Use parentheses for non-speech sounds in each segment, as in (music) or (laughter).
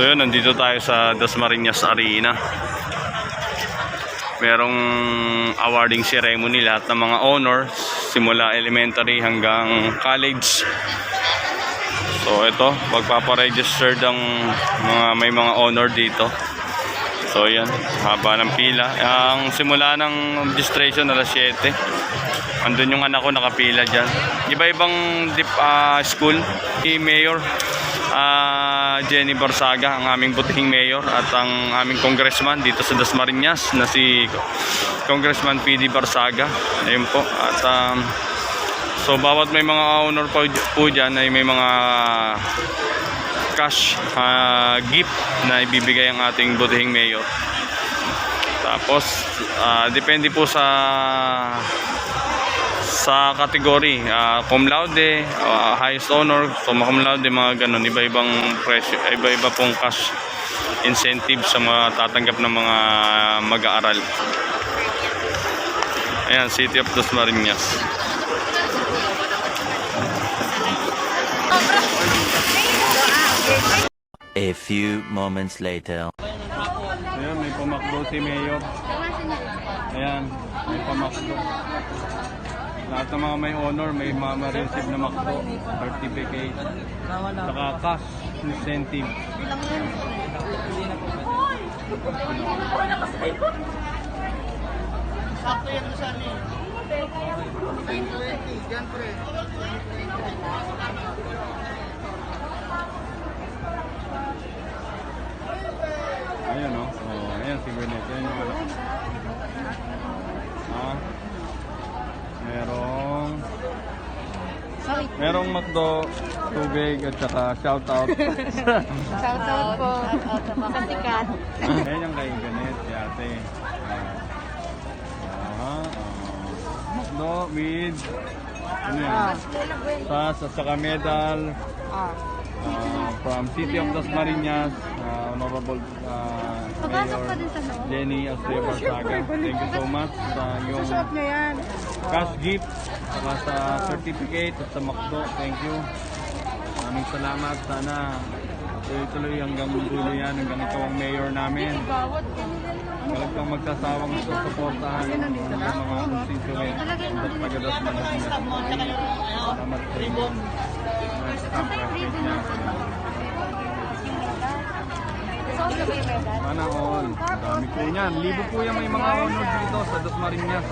So yun, nandito tayo sa Dasmariñas Arena. Merong awarding ceremony lahat ng mga honors simula elementary hanggang college. So ito, magpaparegister ng mga may mga honor dito. So yan, haba ng pila. Ang simula ng registration alas 7. Andun yung anak ko nakapila dyan. Iba-ibang dip, ah, school. Si Mayor ah, Jenny Barsaga, ang aming butihing mayor at ang aming congressman dito sa Dasmariñas na si Congressman PD Barsaga. Ayun po. At um, so bawat may mga honor po, po dyan ay may mga cash ah, gift na ibibigay ang ating butihing mayor. Tapos ah, depende po sa sa kategory ah, cum laude, ah, highest honor, summa cum laude, mga ganun, iba-ibang presyo, iba-iba pong cash incentive sa mga tatanggap ng mga mag-aaral. Ayan, City of Dos Marinas. A few moments later. Ayan, may pamakbo si Mayor. Ayan, may pamakbo. Lahat ng mga may honor, may mga ma-receive na makbo, certificate, saka cash incentive. Ayun o. Oh. ayan si Gwyneth. Ayan yung ano. Ah. Merong... Merong McDo, tubig at saka shout out. (laughs) Shout out po sa sikat. Ayan yung kay Gwyneth, si ate. Ayan. Ah, ah. McDo with... Ano yan? Pass at saka medal. Ah. Uh, from City of Las Marinas, uh, Honorable uh, Mayor din sa loob. Jenny Astrea Barsaga. Thank you so much sa yan. Cash gift, saka sa certificate at sa McDo. Thank you. Maraming salamat. Sana tuloy-tuloy hanggang dulo yan, hanggang ikaw ang mayor namin. Walang kang magsasawang gusto supportahan ang mga constituent at pagadas management. Salamat sa inyo. Staff reference niya. Na? Sana all. Dami po yan. Libo po yan may mga honor dito sa Dasmariñas.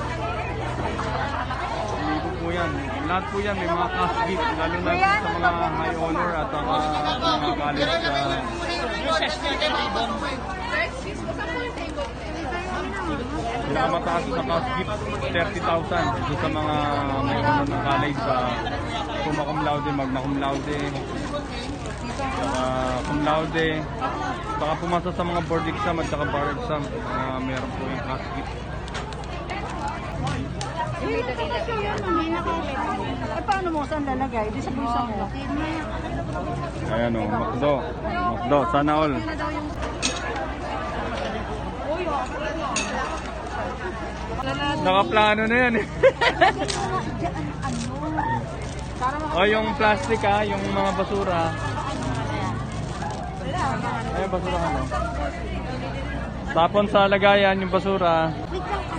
Libo po yan. Lahat po yan may mga cash gift. Lalo na sa mga high honor at sa mga college sa pinakamataas na cash gift 30,000 doon sa mga may honor ng college sa summa cum laude, magna cum laude, saka cum laude, baka pumasa sa mga board exam at saka bar exam, uh, meron po yung cash gift. Hindi na. Eh, paano mo saan lalagay? Di sa bulsa mo. Ayan o, Macdo. Macdo, sana all. Nakaplano na yan eh. (laughs) o yung plastic ha, yung mga basura. Ayun, basura ka no? Tapon sa lagayan yung basura. Wait lang.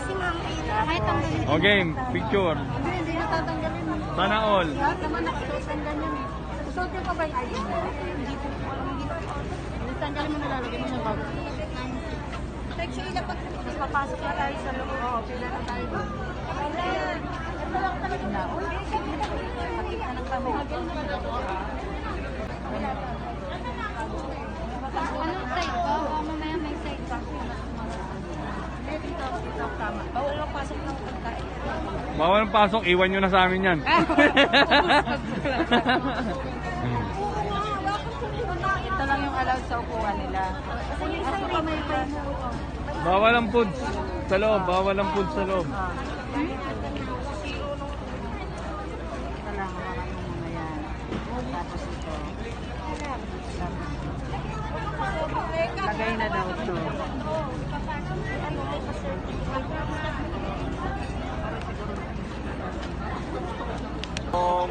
Kahit tanggalin. O game, picture. Hindi, hindi natatanggalin mo. Sana all. Lahat naman nakasuot ng ganyan eh. Susuot niyo pa ba yung ID mo? Hindi po. Hindi tanggalin mo nalalagay mo sa bag. Text yung ilapat. Tapos papasok na tayo sa loob. Oo, pila na tayo. Ito lang talaga na. Makita ng camera. Anong side ko? Mamaya may side pa. Bawal lang pasok ng pagkain. Bawal ang pasok, iwan nyo na sa amin yan. Ito lang yung allowed sa upuan nila. Bawal ang food sa loob, bawal ang food sa loob. Ito lang mga ano yan. Tapos ito. Lagay na daw ito.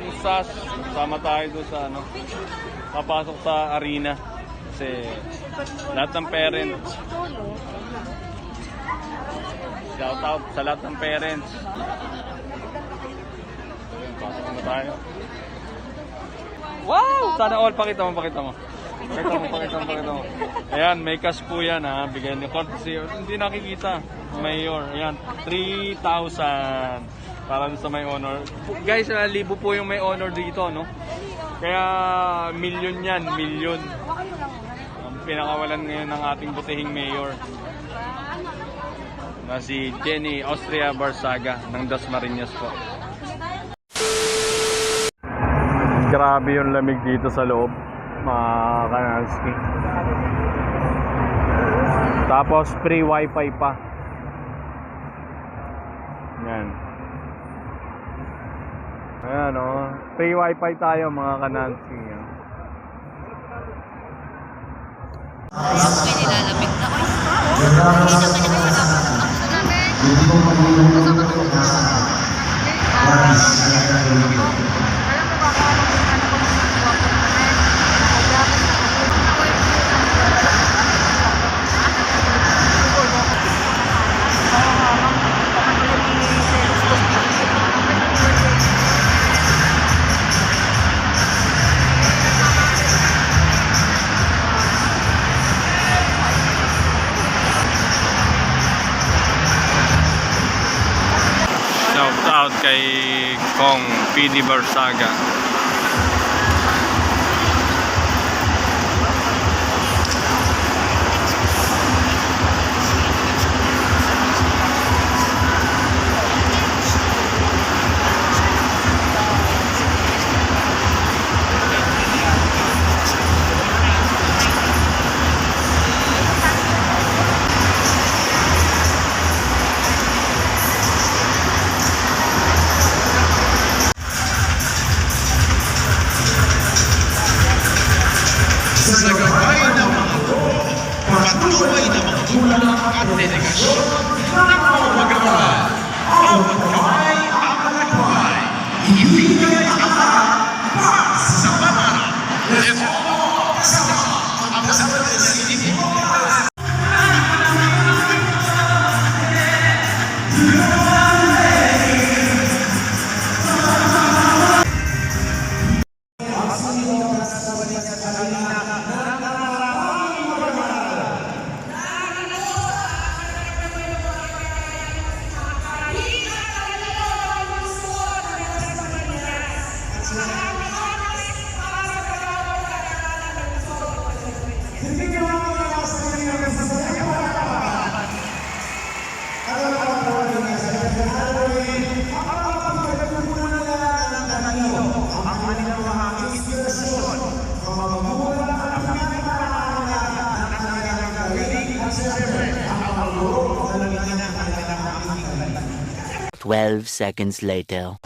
Yung SAS, sama tayo doon sa ano, papasok sa arena. kasi lahat ng parents, shout out sa lahat ng parents. Pasok na tayo. Wow! Sana all, pakita mo, pakita mo. Pakita mo, pakita mo, pakita mo. Ayan, may cash po yan ha. Bigay niyo. Courtesy. Hindi nakikita. Mayor. Ayan, 3,000. Para sa may honor. Guys, ah, libo po yung may honor dito, no? Kaya, million yan, million. Ang pinakawalan ngayon ng ating butihing mayor na si Jenny Austria Barsaga ng Dasmariñas po. Grabe yung lamig dito sa loob, mga kanalski. Tapos free wifi pa. Yan. Ayan o. Oh. Free wifi tayo mga kanalski. Yan. May nilalamig na. Uy, hindi naman niya kasi Shout out kay Kong PD Barsaga. 12 seconds later.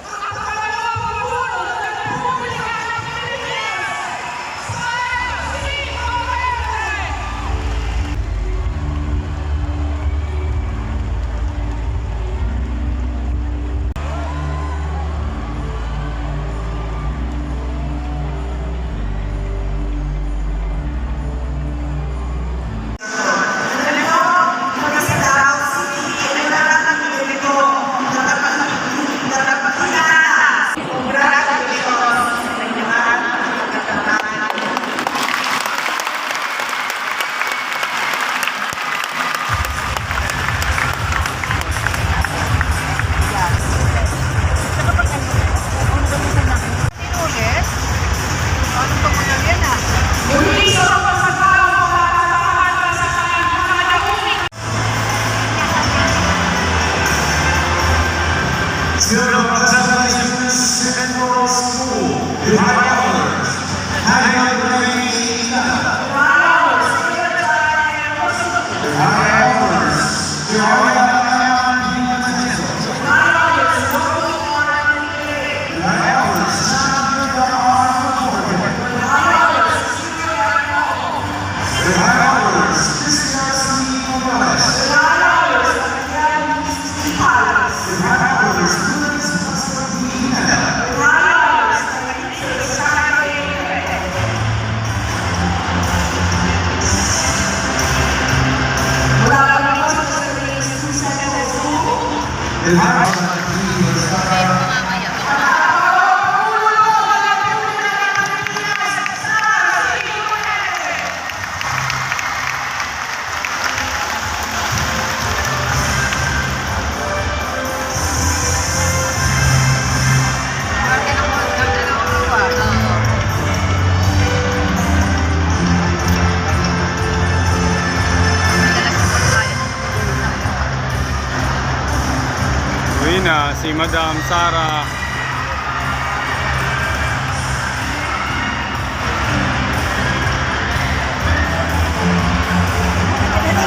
Si Madam Sara.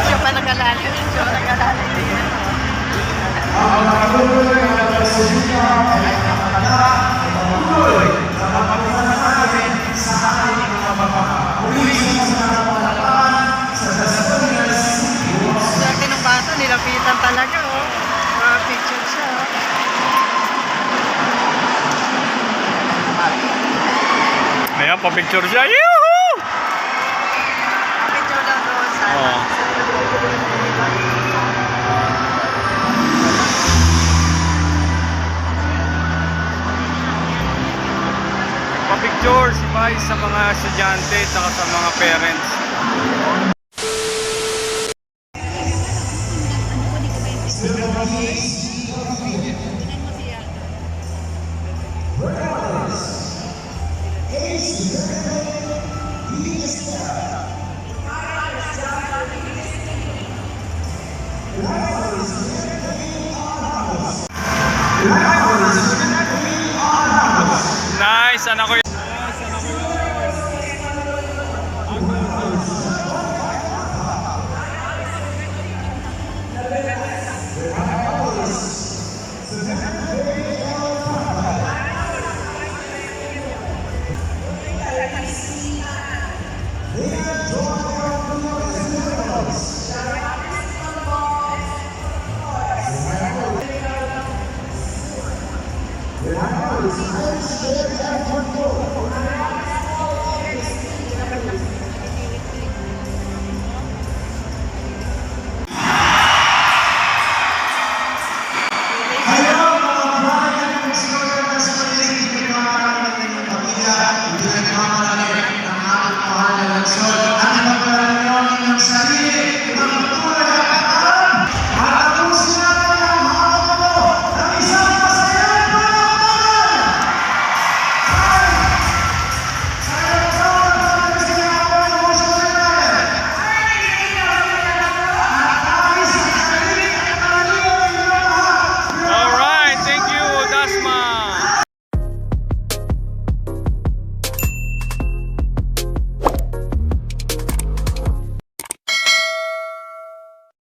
Siya pa nag-alala. Siya pa nag-alala. Swerte ng bata, nilapitan talaga, oh. Mga picture siya, oh. Ayan, pa-picture siya. Yuhu! Picture lang doon sa Oo. Pa-picture si Vice sa mga estudyante at sa mga parents.